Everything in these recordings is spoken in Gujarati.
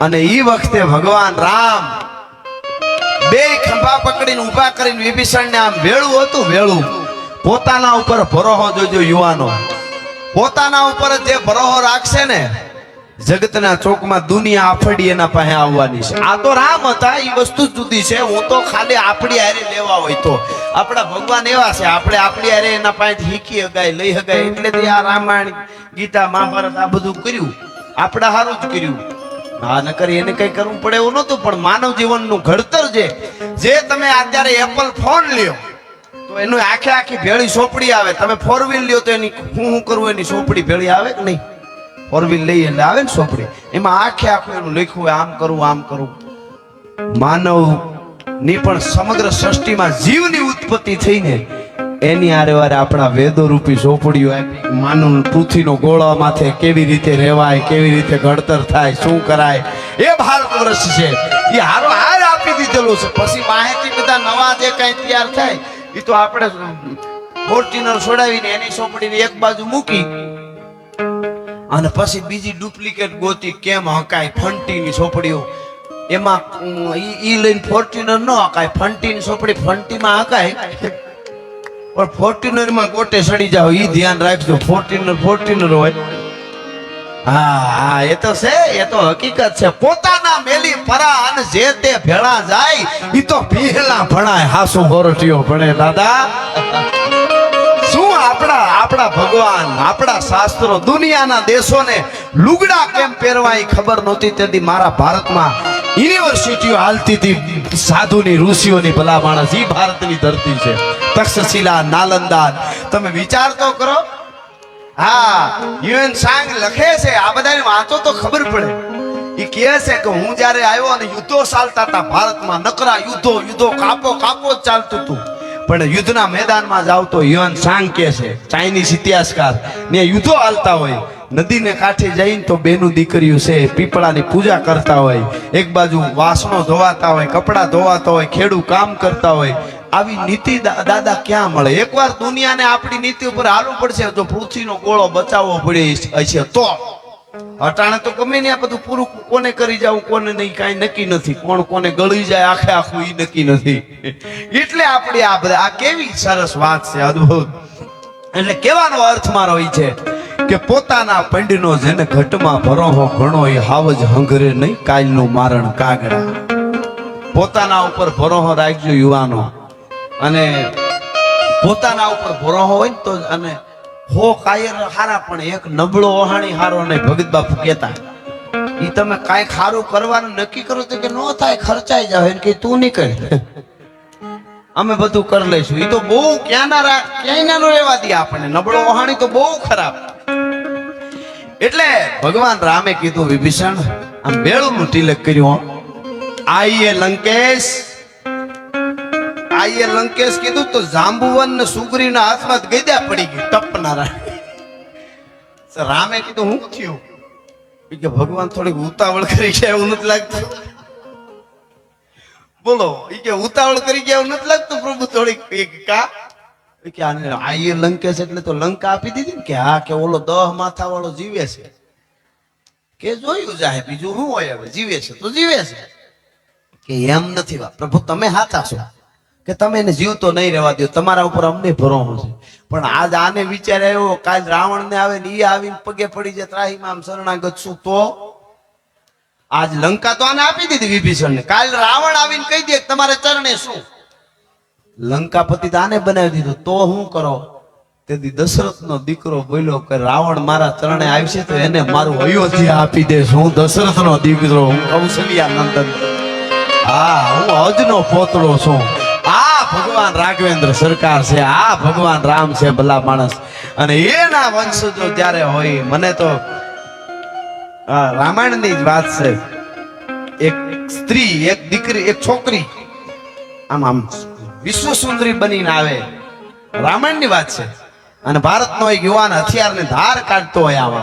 અને ઈ વખતે ભગવાન રામ બે ખંભા પકડીને ઊભા કરીને વિભીષણને આમ વેળું હતું, વેળું. પોતાના ઉપર ભરોહો જોજો યુવાનો. પોતાના ઉપર જે ભરોહો રાખશે ને જગતના ચોકમાં દુનિયા આફડી એના પાસે આવવાની છે. આ તો રામ હતા એ વસ્તુ જુદી છે. હું તો ખાલી આપણી હારે લેવા હોય તો. આપણા ભગવાન એવા છે, આપણે આપણી હારે એના પાસે શીખી હગાય, લઈ હગાય. એટલે તો આ રામાયણ, ગીતા, મહાભારત આ બધું કર્યું. આપણા હારું જ કર્યું. હા કરી એને કઈ કરવું પડે એવું નહોતું, પણ માનવ જીવનનું ઘડતર છે. જે તમે અત્યારે એપલ ફોન લ્યો, તો એનું આખે આખી ભેળી સોપડી આવે. તમે ફોર વ્હીલ લ્યો તો એની હું હું કરવું એની સોપડી ભેળી આવે કે નહીં? ફોર વ્હીલ લઈ એટલે આવે ને સોપડી. એમાં આખે આખું એનું લખ્યું આમ કરવું આમ કરવું માનવની પણ સમગ્ર સૃષ્ટિમાં જીવની ઉત્પત્તિ થઈને એની આરે વારે આપણા વેદો રૂપી ઝોપડીઓ માનવ પૃથ્વીનો ગોળા માથે કેવી રીતે રહેવાય, કેવી રીતે ઘડતર થાય, શું કરાય, એ ભારત વર્ષ છે. એ હારો હાર આપી દીધેલો છે. પછી માહિતી બધા નવા જે કઈ તૈયાર થાય એ તો આપણે ફોર્ચ્યુનર છોડાવીને એની સોંપડીને એક બાજુ મૂકી અને પછી બીજી ડુપ્લિકેટ ગોતી કેમ હકાય ફંટીની સોપડીઓ? એમાં ઈ લઈને ફોર્ચ્યુનર ન હકાય ફંટીની સોપડી, ફંટીમાં હકાય પણ ફોર્ચ્યુનરમાં ગોટે સડી જાવ ઈ ધ્યાન રાખજો, ફોર્ચ્યુનર ફોર્ચ્યુનર હોય. હા હા, એ તો છે, એ તો હકીકત છે. પોતાના મેલી પરા અને જે તે ભેળા જાય, ઈ તો ભીહલા ભણાય, હાસુ હોરટીઓ ભણે, દાદા. શું આપણા આપણા ભગવાન, આપણા શાસ્ત્રો દુનિયાના દેશોને લુગડા કેમ પહેરવા એ ખબર નહોતી? તેથી મારા ભારતમાં યુનિવર્સિટીઓ હાલતી હતી. સાધુની, ઋષિઓની, ભલા માણસ એ ભારતની ધરતી છે. તક્ષશિલા નાલંદા તમે વિચાર તો કરો. હા, યુએન સાંગ લખે છે. આ બધાને વાંચો તો ખબર પડે. એ કહે છે કે હું જ્યારે આવ્યો અને યુદ્ધો ચાલતા હતા ભારતમાં, નકરા યુદ્ધો યુદ્ધો કાપો કાપો ચાલતું હતું. પણ યુદ્ધના મેદાનમાં જાવ તો યુવાન સાંગ કે છે. ચાઇનીઝ ઇતિહાસકાર. ને યુદ્ધો હાલતા હોય. નદીને કાંઠે જઈને તો બેનું દીકરીઓ છે પીપળાની પૂજા કરતા હોય. એક બાજુ વાસણો ધોવાતા હોય, કપડાં ધોવાતા હોય ખેડૂ કામ કરતા હોય. આવી નીતિ દાદા ક્યાં મળે? એકવાર દુનિયાને આપણી નીતિ ઉપર હાલવું પડશે, તો પૃથ્વીનો ગોળો બચાવવો પડે, હશે તો. અટાણે તો ગમે ને આ બધું પૂરું કોને કરી જાવ કોને નહીં, કાંઈ નક્કી નથી. કોણ કોને ગળી જાય, આખે આખું એ નક્કી નથી. એટલે આપણે આ બધા આ કેવી સરસ વાત છે, અદ્ભુત. એટલે કેવાનો અર્થ મારો એ છે કે પોતાના પંડનો જેને ઘટમાં ભરોહો ઘણો એ હાવજ હંગરે નહીં કાલનું મારણ કાગડા. પોતાના ઉપર ભરોહો રાખજો યુવાનો. અને પોતાના ઉપર ભરોહો હોય ને તો અને હો કાયર હારા, પણ એક નબળો ઓહાણી હારો ને ભગત બાપુ કહેતા એ તમે કાંઈ ખારું કરવાનું નક્કી કરો તો કે ન થાય, ખર્ચાઈ જાવ એને કે તું નીકળ અમે બધું કરી લઈશું. એ તો બહુ ક્યાંના રા ક્યાંય નો રહેવા દે આપણને. નબળો ઓહાણી તો બહુ ખરાબ. એટલે ભગવાન રામે કીધું, વિભીષણ, આમ બેળું તિલક કર્યું. આઈએ લંકેશ. આઈએ લંકેશ કીધું તો જાંબુવન ને સુગ્રીના હાથમાં ગદા પડી ગઈ ટપનારા રામે કીધું, હું થયું? કે, ભગવાન થોડીક ઉતાવળ કરી ગયા એવું નથી લાગતું. બોલો એ કે, ઉતાવળ કરી ગયા એવું નથી લાગતું પ્રભુ થોડીક? એક કા, કે? આને આઈએ લંકેશ એટલે તો લંકા આપી દીધી ને કે, હા, કે ઓલો દહ માથા વાળો જીવે છે. કે જોયું જાય બીજું શું હોય હવે? જીવે છે તો જીવે છે. કે એમ નથી વાત. પ્રભુ, તમે હાથા છો. કે તમે એને જીવતો નહીં રહેવા દો, તમારા ઉપર અમને ભરોસો છે. પણ આજ આને વિચાર આવ્યો, કાલ રાવણ ને આવે ને એ આવીને પગે પડી જાય, ત્રાહીમાં આમ શરણાગત છું તો? આજ લંકા તો આને આપી દીધી વિભીષણ ને કાલ રાવણ આવીને કહી દે તમારે ચરણે શું? લંકાપતિ તો આને બનાવી દીધું. તો હું કરો? તેથી દશરથ નો દીકરો બોલ્યો કે રાવણ મારા ચરણે આવશે તો એને મારું અયોધ્યા આપી દેશ હું દશરથ નો દીકરો, હું કૌશલ્યા નંદન હા, હું હજનો પોતળો છું. આ ભગવાન રાઘવેન્દ્ર સરકાર છે, આ ભગવાન રામ છે ભલા માણસ. અને એના વંશજો જ્યારે હોય, મને તો રામાયણની જ વાત છે, એક સ્ત્રી, એક દીકરી, એક છોકરી, આમ આમ વિશ્વ સુંદરી બનીને આવે. રામાયણની વાત છે. અને ભારતનો એક યુવાન હથિયારને ધાર કાઢતો હોય આવા.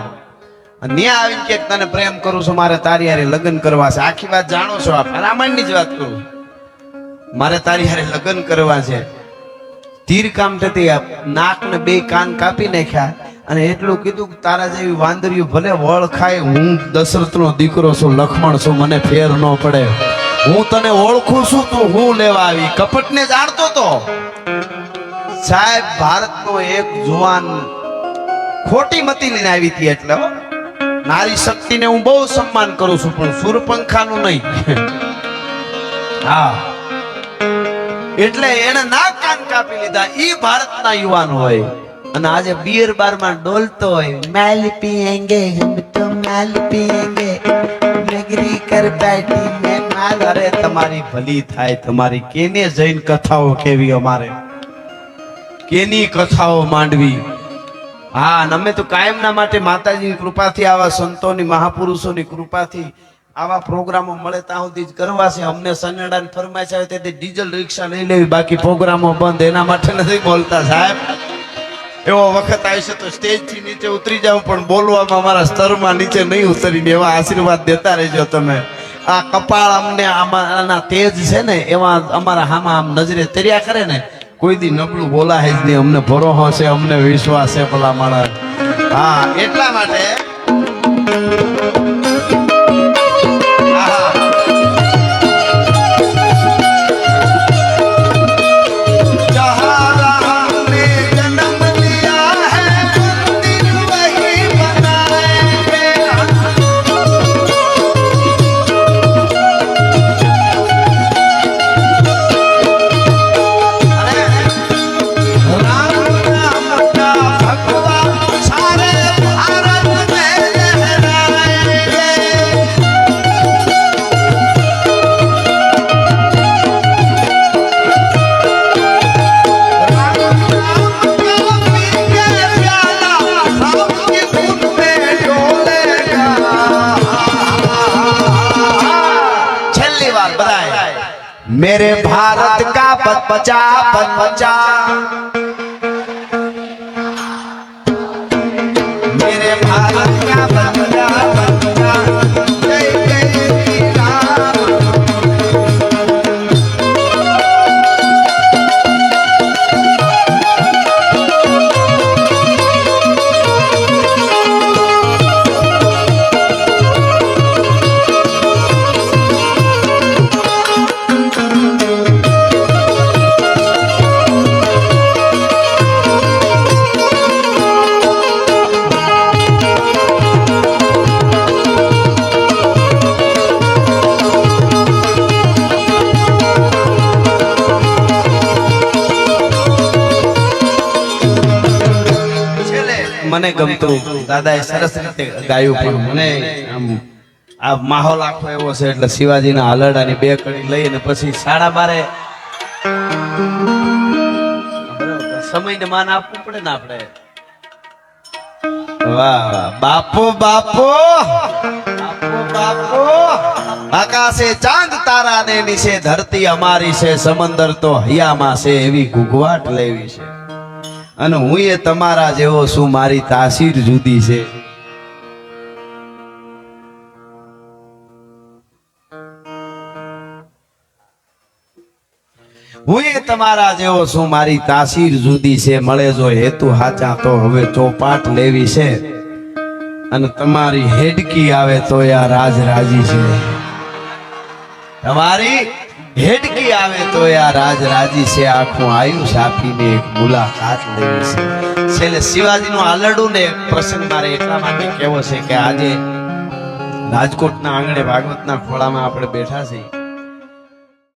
અને ત્યાં આવીને કે, તને પ્રેમ કરું છું, મારે તારી હારે લગ્ન કરવા છે. આખી વાત જાણો છો આપ. રામાયણની જ વાત કરું. મારે તારી હારે લગ્ન કરવા છે. તીર કામ થતી નાક ને બે કાન કાપી નાખ્યા અને એટલું કીધું કે તારા જેવી વાંદરીઓ ભલે વળ ખાય, હું દશરથનો દીકરો છું, લખમણ છું, મને ફેર ન પડે. હું તને ઓળખું છું, તું હું લેવા આવી? કપટને જાણતો તો. સાહેબ, ભારતનો એક જુવાન ખોટી મતી લઈને આવી હતી એટલે. નારી શક્તિને હું બહુ સન્માન કરું છું, પણ સુરપંખાનું નહીં. હા. એટલે એને ના કાન કાપી લીધા. ઈ ભારતના યુવાન હોય. અને આજે બીર બારમાં ડોલતો હોય. મેલ પીએંગે, હમ તો મેલ પીએંગે. નગરી કર બેઠી મે માલ. અરે, તમારી ભલી થાય. તમારી કેને જૈન કથાઓ કેવી અમારે? કેની કથાઓ માંડવી? હા અમે તો કાયમના માટે માતાજીની કૃપાથી આવા સંતોની, મહાપુરુષોની કૃપાથી આવા પ્રોગ્રામો મળે ત્યાં સુધી જ કરવા છે. અમને સનેડાની ફરમાઈશ આવે તેથી ડીઝલ રિક્ષા લઈ લેવી, બાકી પ્રોગ્રામો બંધ. એના માટે નથી બોલતા સાહેબ. એવો વખત આવશે તો સ્ટેજથી નીચે ઉતરી જાઉં, પણ બોલવામાં અમારા સ્તરમાં નીચે નહીં ઉતરીને એવા આશીર્વાદ દેતા રહેજો તમે. આ કપાળ અમને આમાં તેજ છે ને, એવા અમારા હામાં આમ નજરે તર્યા કરે ને, કોઈ દી નબળું બોલાય જ નહીં. અમને ભરોહો છે, અમને વિશ્વાસ છે, ભલા માણસ. હા, એટલા માટે बात बताए मेरे भारत का बच्चा बच्चा मेरे भारत મને ગમતું. દાદાએ સરસ રીતે ગાયું પણ મને આમ આ માહોલ આખો એવો છે એટલે શિવાજીના હલડાની બે કડી લઈને પછી સાડા બારે સમયને માન આપવું પડે ને આપણે. વાહ બાપો બાપો! બાપો આકાશે ચાંદ તારા ને નીચે ધરતી અમારી છે સમંદર તો હૈયામાં છે એવી ઘૂઘવાટ લેવી છે. અને હું એ તમારા જેવો છું, મારી તાસીર જુદી છે. હું એ તમારા જેવો છું, મારી તાસીર જુદી છે. મળે જો હેતુ હાચા તો હવે ચોપાટ લેવી છે. અને તમારી હેડકી આવે તો આ રાજ રાજી છે. તમારી હેડકી આવે તો આ રાજ રાજી છે, આખું આયુષ આપીને એક મુલાકાત લેવી છે. છેલ્લે શિવાજીનું આલડું ને પ્રસંગ મારે એટલા માટે કેવો છે કે આજે રાજકોટના આંગણે ભાગવતના ખોળામાં આપણે બેઠા છીએ.